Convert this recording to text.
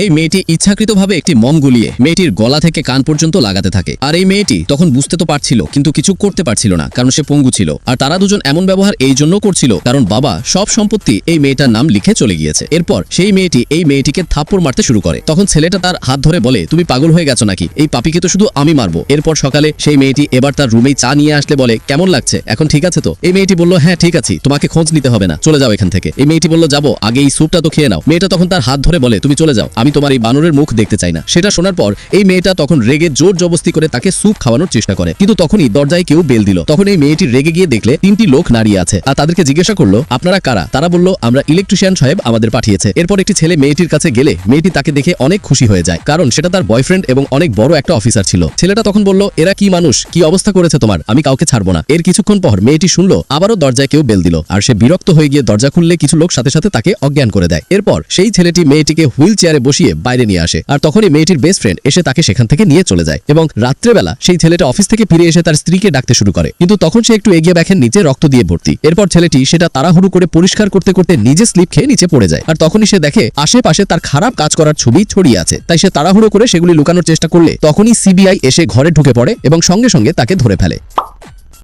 এই মেয়েটি ইচ্ছাকৃতভাবে একটি মম গুলিয়ে মেয়েটির গলা থেকে কান পর্যন্ত লাগাতে থাকে। আর এই মেয়েটি তখন বুঝতে তো পারছিল, কিন্তু কিছু করতে পারছিল না, কারণ সে পঙ্গু ছিল। আর তারা দুজন এমন ব্যবহার এই জন্য করছিল, কারণ বাবা সব সম্পত্তি এই মেয়েটার নাম লিখে চলে গিয়েছে। এরপর সেই মেয়েটি এই মেয়েটিকে থাপ্পড় মারতে শুরু করে। তখন ছেলেটা তার হাত ধরে বলে, তুমি পাগল হয়ে গেছো নাকি? এই পাপিকে তো শুধু আমি মারবো। এরপর সকালে সেই মেয়েটি এবার তার রুমেই চা নিয়ে আসলে বলে, কেমন লাগছে? এখন ঠিক আছে তো? এই মেয়েটি বলল হ্যাঁ ঠিক আছে। তোমাকে খোঁজ নিতে হবে না। চলে যাও এখান থেকে। এই মেয়েটি বলল, যাব। আগে এই স্যুপটা তো খেয়ে নাও। মেয়েটা তখন তার হাত ধরে বলে, তুমি চলে যাও। আমি তোমার এই বানরের মুখ দেখতে চাই না। সেটা শোনার পর এই মেয়েটা তখন রেগে জোর জবস্তি করে তাকে স্যুপ খাওয়ানোর চেষ্টা করে। কিন্তু তখনই দরজায় কেউ বেল দিল। তখন এই মেয়েটি রেগে গিয়ে দেখলে তিনটি লোক দাঁড়িয়ে আছে আর তাদেরকে জিজ্ঞাসা করল, আপনারা কারা? তারা বলল, আমরা ইলেকট্রিশিয়ান সাহেব আমাদের পাঠিয়েছে। এরপর একটি ছেলে মেয়েটির কাছে গেলে মেয়েটি তাকে দেখে অনেক খুশি হয়ে যায়, কারণ সেটা তার বয়ফ্রেন্ড এবং অনেক বড় একটা অফিসার ছিল। ছেলেটা তখন বলল, এরা কি মানুষ? কি অবস্থা করেছে তোমার? আমি কাউকে ছাড়বো না। এর কিছুক্ষণ পর মেয়েটি শুনলো, আবারও দরজায় কেউ বেল দিল আর সে বিরক্ত হয়ে গিয়ে দরজা খুললে কিছু লোক সাথে সাথে তাকে অজ্ঞান করে দেয়। এরপর সেই ছেলেটি মেয়েটিকে হুইল চেয়ারে বসিয়ে বাইরে নিয়ে আসে। আর তখনই মেয়েটির বেস্ট ফ্রেন্ড এসে তাকে সেখান থেকে নিয়ে চলে যায় এবং রাত্রেবেলা সেই ছেলেটা অফিস থেকে ফিরে এসে তার স্ত্রীকে ডাকতে শুরু করে। কিন্তু তখন সে একটু এগিয়ে দেখেন, নিচে রক্ত দিয়ে ভর্তি। এরপর ছেলেটি সেটা তাড়াহুড়ো করে পরিষ্কার করতে করতে নিজে স্লিপ খেয়ে নিচে পড়ে যায়। আর তখনই সে দেখে, আশেপাশে তার খারাপ কাজ করার ছবি ছড়িয়ে আছে। তাই সে তাড়াহুড়ো করে সেগুলি লুকানোর চেষ্টা করলে তখনই সিবিআই এসে ঘরে ঢুকে পড়ে এবং সঙ্গে সঙ্গে তাকে ধরে ফেলে।